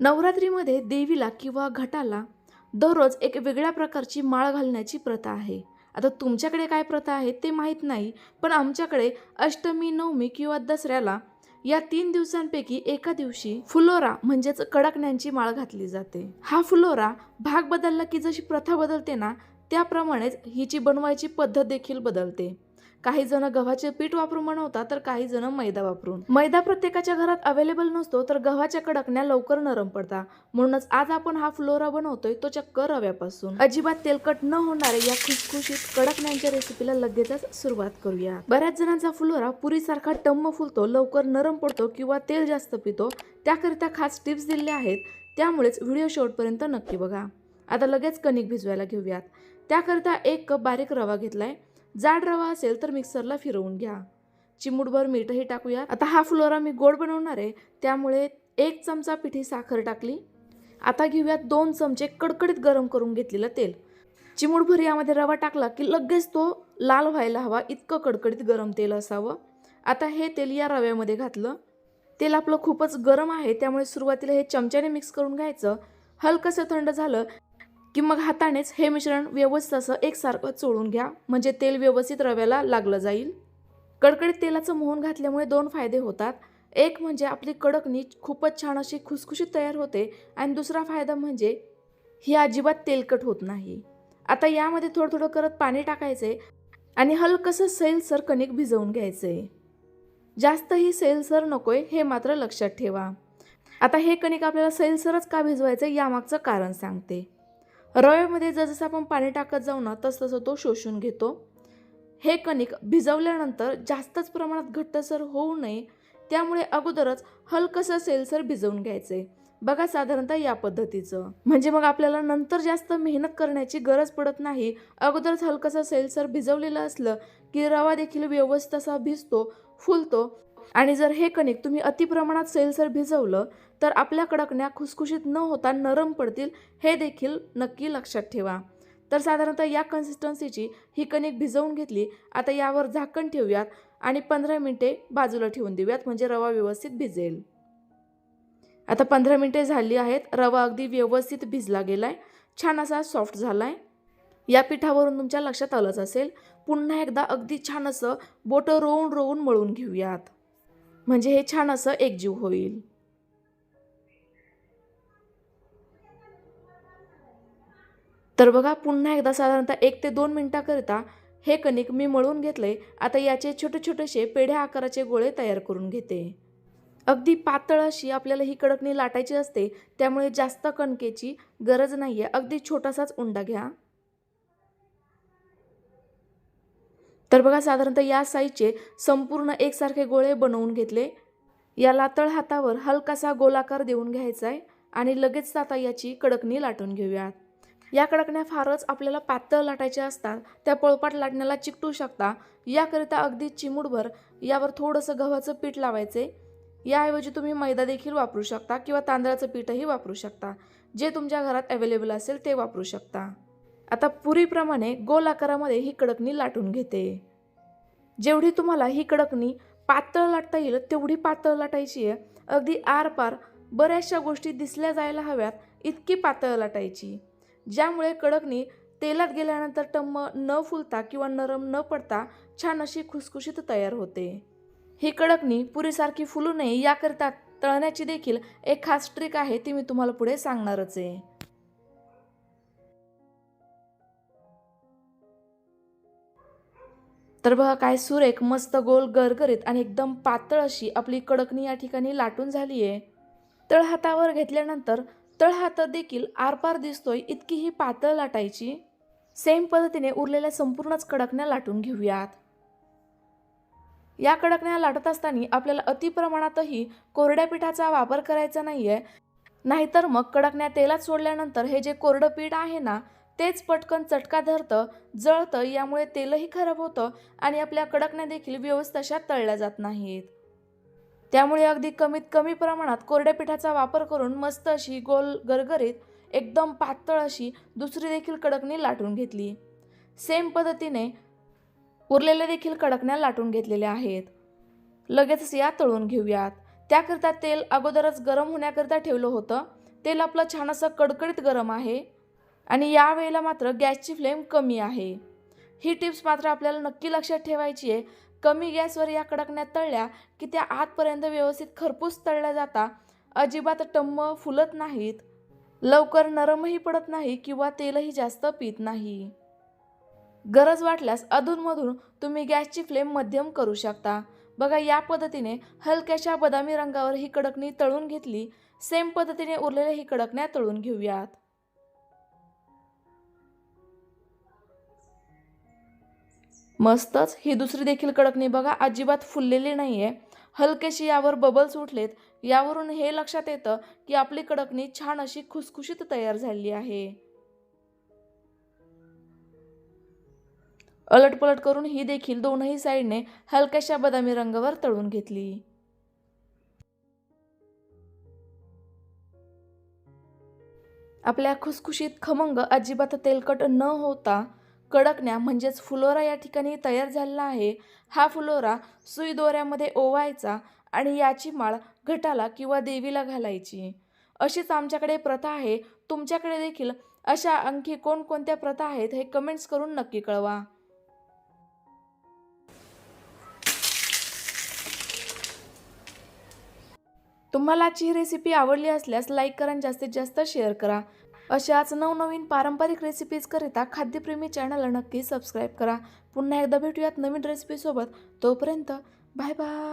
नवरात्रीमध्ये देवीला किंवा घटाला दररोज एक वेगळ्या प्रकारची माळ घालण्याची प्रथा आहे. आता तुमच्याकडे काय प्रथा आहे ते माहीत नाही पण आमच्याकडे अष्टमी नवमी किंवा दसऱ्याला या तीन दिवसांपैकी एका दिवशी फुलोरा म्हणजेच कडकण्यांची माळ घातली जाते. हा फुलोरा भाग बदलला की जशी प्रथा बदलते ना त्याप्रमाणेच हिची बनवायची पद्धत देखील बदलते. काही जण गव्हाचे पीठ वापरून बनवतात तर काही जण मैदा वापरून. मैदा प्रत्येकाच्या घरात अवेलेबल नसतो तर गव्हाच्या कडकण्या लवकर नरम पडतात म्हणूनच आज आपण हा फ्लोरा बनवतोय तो चक्क रव्यापासून. अजिबात तेलकट न होणारे या खुसखुशीत कडकण्यांच्या रेसिपीला लगेचच सुरुवात करूया. बऱ्याच जणांचा फुलोरा पुरीसारखा टम्म फुलतो लवकर नरम पडतो किंवा तेल जास्त पितो त्याकरिता खास टिप्स दिलेल्या आहेत. त्यामुळेच व्हिडिओ शेवटपर्यंत नक्की बघा. आता लगेच कणिक भिजवायला घेऊयात. त्याकरिता एक कप बारीक रवा घेतलाय. जाड रवा असेल तर मिक्सरला फिरवून घ्या. चिमूटभर मीठही टाकूया आता हा फ्लोरा मी गोड बनवणार आहे. त्यामुळे एक चमचा पिठी साखर टाकली. आता घेऊयात दोन चमचे कडकडीत गरम करून घेतलेलं तेल. चिमूटभर यामध्ये रवा टाकला की लगेच तो लाल व्हायला हवा इतकं कडकडीत गरम तेल असावं. आता हे तेल या रव्यामध्ये घातलं. तेल आपलं खूपच गरम आहे त्यामुळे सुरुवातीला हे चमच्याने मिक्स करून घ्यायचं. हलकंसं थंड झालं की मग हातानेच हे मिश्रण व्यवस्थित असं एकसारखं चोळून घ्या. म्हणजे तेल व्यवस्थित रव्याला लागलं जाईल. कडकडीत तेलाचं मोहन घातल्यामुळे दोन फायदे होतात. एक म्हणजे आपली कडकणी खूपच छान अशी खुसखुशीत तयार होते आणि दुसरा फायदा म्हणजे ही अजिबात तेलकट होत नाही. आता यामध्ये थोडं थोडं करत पाणी टाकायचे आणि हलकंसं सैलसर कणिक भिजवून घ्यायचे. जास्तही सैलसर नकोय हे मात्र लक्षात ठेवा. आता हे कणिक आपल्याला सैलसरच का भिजवायचं यामागचं कारण सांगते. रव्यामध्ये जसं आपण पाणी टाकत जाऊ ना तस तसं तो शोषून घेतो. हे कणिक भिजवल्यानंतर जास्तच प्रमाणात घट्टसर होऊ नये. त्यामुळे अगोदरच हलकंसं सेलसर भिजवून घ्यायचे. बघा साधारणतः या पद्धतीचं. म्हणजे मग आपल्याला नंतर जास्त मेहनत करण्याची गरज पडत नाही. अगोदरच हलकंसं सेलसर भिजवलेलं असलं की रवा देखील व्यवस्थित असा भिजतो फुलतो. आणि जर हे कणिक तुम्ही अतिप्रमाणात सैलसर भिजवलं तर आपल्या कडकण्या खुसखुशीत न होता नरम पडतील हे देखील नक्की लक्षात ठेवा. तर साधारणतः या कन्सिस्टन्सीची ही कणिक भिजवून घेतली आता यावर झाकण ठेवूयात आणि पंधरा मिनटे बाजूला ठेवून देऊयात म्हणजे रवा व्यवस्थित भिजेल. आता पंधरा मिनटे झाली आहेत रवा अगदी व्यवस्थित भिजला गेलाय छान असा सॉफ्ट झालाय. या पिठावरून तुमच्या लक्षात आलंच असेल पुन्हा एकदा अगदी छान असं बोटं रोवून रोवून मळून घेऊयात. म्हणजे हे छान असं एकजीव होईल. तर बघा पुन्हा एकदा साधारणतः एक ते दोन मिनटाकरिता हे कणिक मी मळून घेतले. आता याचे छोटे छोटेसे पेढ्या आकाराचे गोळे तयार करून घेते. अगदी पातळ अशी आपल्याला ही कडकणी लाटायची असते त्यामुळे जास्त कणकेची गरज नाही आहे अगदी छोटासाच उंडा घ्या. तर बघा साधारणतः या साईजचे संपूर्ण एकसारखे गोळे बनवून घेतले. याला तळहातावर हलकासा गोलाकार देऊन घ्यायचा आहे आणि लगेच आता याची कडकणी लाटून घेऊयात. या कडकण्या फारच आपल्याला पातळ लाटायच्या असतात त्या पळपाट लाटण्याला चिकटू शकता. याकरिता अगदी चिमूटभर यावर थोडंसं गव्हाचं पीठ लावायचे याऐवजी तुम्ही मैदा देखील वापरू शकता किंवा तांदळाचं पीठही वापरू शकता. जे तुमच्या घरात अवेलेबल असेल ते वापरू शकता. आता पुरीप्रमाणे गोल आकारामध्ये ही कडकणी लाटून घेते. जेवढी तुम्हाला ही कडकणी पातळ लाटता येईल तेवढी पातळ लाटायची आहे. अगदी आरपार बऱ्याचशा गोष्टी दिसल्या जायला हव्यात इतकी पातळ लाटायची. ज्यामुळे कडकणी तेलात गेल्यानंतर टम्म न फुलता किंवा नरम न पडता छान अशी खुसखुशीत तयार होते. ही कडकणी पुरीसारखी फुलू नये याकरिता तळण्याची देखील एक खास ट्रिक आहे ती मी तुम्हाला पुढे सांगणारच आहे. तर बघा काय सुरेख मस्त गोल गरगरीत आणि एकदम पातळ अशी आपली कडकणी या ठिकाणी लाटून झाली आहे तळ हातावर घेतल्यानंतर तळहात देखील आरपार दिसतोय इतकी ही पातळ लाटायची. सेम पद्धतीने उरलेल्या संपूर्णच कडकण्या लाटून घेऊयात. या कडकण्या लाटत असताना आपल्याला अतिप्रमाणातही कोरड्या पिठाचा वापर करायचा नाहीये. नाहीतर मग कडकण्या तेलात सोडल्यानंतर हे जे कोरडं पीठ आहे ना तेच पटकन चटका धरतं जळतं यामुळे तेलही खराब होतं आणि आपल्या कडकण्या देखील व्यवस्थित अशा तळल्या जात नाहीत. त्यामुळे अगदी कमीत कमी प्रमाणात कोरड्या पिठाचा वापर करून मस्त अशी गोल गरगरीत एकदम पातळ अशी दुसरी देखील कडकणी लाटून घेतली. सेम पद्धतीने उरलेल्या देखील कडकण्या लाटून घेतलेल्या आहेत. लगेचच या तळून घेऊयात. त्याकरिता तेल अगोदरच गरम होण्याकरिता ठेवलं होतं. तेल आपलं छान असं कडकडीत गरम आहे. आणि यावेळेला मात्र गॅसची फ्लेम कमी आहे. ही टिप्स मात्र आपल्याला नक्की लक्षात ठेवायची आहे. कमी गॅसवर या कडकण्या तळल्या की त्या आतपर्यंत व्यवस्थित खरपूस तळल्या जाता अजिबात टम्म फुलत नाहीत लवकर नरमही पडत नाही किंवा तेलही जास्त पित नाही. गरज वाटल्यास अधूनमधून तुम्ही गॅसची फ्लेम मध्यम करू शकता. बघा या पद्धतीने हलक्याशा बदामी रंगावर ही कडकणी तळून घेतली. सेम पद्धतीने उरलेल्या ही कडकण्या तळून घेऊयात. मस्तच. ही दुसरी देखील कडकणी बघा अजिबात फुललेली नाही आहे हलकेशी यावर बबल्स उठलेत. यावरून हे लक्षात येतं की आपली कडकणी छान अशी खुसखुशीत तयार झाली आहे. अलटपलट करून ही देखील दोनही साईडने हलक्याशा बदामी रंगावर तळून घेतली. आपल्या खुसखुशीत खमंग अजिबात तेलकट न होता कडकण्या म्हणजेच फुलोरा या ठिकाणी तयार झालेला आहे. हा फुलोरा सुई दोऱ्यामध्ये ओवायचा आणि याची माळ घटाला किंवा देवीला घालायची. अशीच आमच्याकडे प्रथा आहे. तुमच्याकडे देखील अशा आणखी कोणकोणत्या प्रथा आहेत हे कमेंट्स करून नक्की कळवा. तुम्हाला आजची ही रेसिपी आवडली असल्यास लाईक करा आणि जास्तीत जास्त शेअर करा. अशाच नवनवीन पारंपरिक रेसिपीजकरिता खाद्यप्रेमी चॅनलला नक्की सबस्क्राईब करा. पुन्हा एकदा भेटूयात नवीन रेसिपीसोबत तोपर्यंत बाय बाय